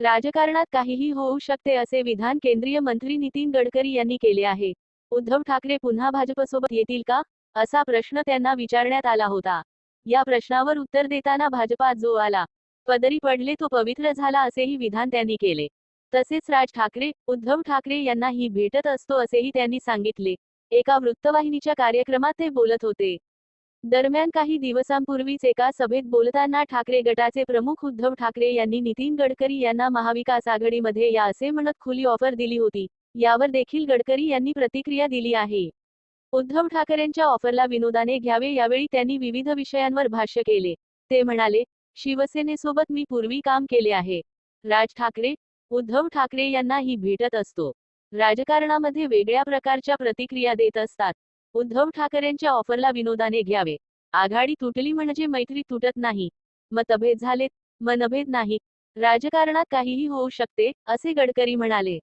राजकारणात काहीही होऊ शकते असे विधान केंद्रीय मंत्री नितीन गडकरी यांनी केले आहे. उद्धव ठाकरे पुन्हा भाजपसोबत येतील का? असा प्रश्न त्यांना विचारण्यात आला होता. या प्रश्नावर उत्तर देताना भाजपात जो आला पदरी पडले तो पवित्र झाला असेही विधान त्यांनी केले. तसेच राज ठाकरे उद्धव ठाकरे यांना ही भेटत असतो असेही त्यांनी सांगितले. एका वृत्तवाहिनीच्या कार्यक्रमात ते बोलत होते. दरम्यान काही दिवसांपूर्वीच एका सभेत बोलताना ठाकरे गटाचे प्रमुख उद्धव ठाकरे यांनी नितीन गडकरी यांना महाविकास आघाडीमध्ये या असे म्हणत खुली ऑफर दिली होती. यावर देखील गडकरी यांनी प्रतिक्रिया दिली आहे. उद्धव ठाकरेंच्या ऑफरला विनोदाने घ्यावे यावेळी त्यांनी विविध विषयांवर भाष्य केले. ते म्हणाले शिवसेनेसोबत मी पूर्वी काम केले आहे. राज ठाकरे उद्धव ठाकरे यांना ही भेटत असतो. राजकारणामध्ये वेगळ्या प्रकारच्या प्रतिक्रिया देत असतात. उद्धव ठाकरेंच्या ऑफरला विनोदाने घ्यावे. आघाडी तुटली म्हणजे मैत्री तुटत नाही. मतभेद झालेत मनभेद नाही. राजकारणात काहीही होऊ शकते असे गडकरी म्हणाले.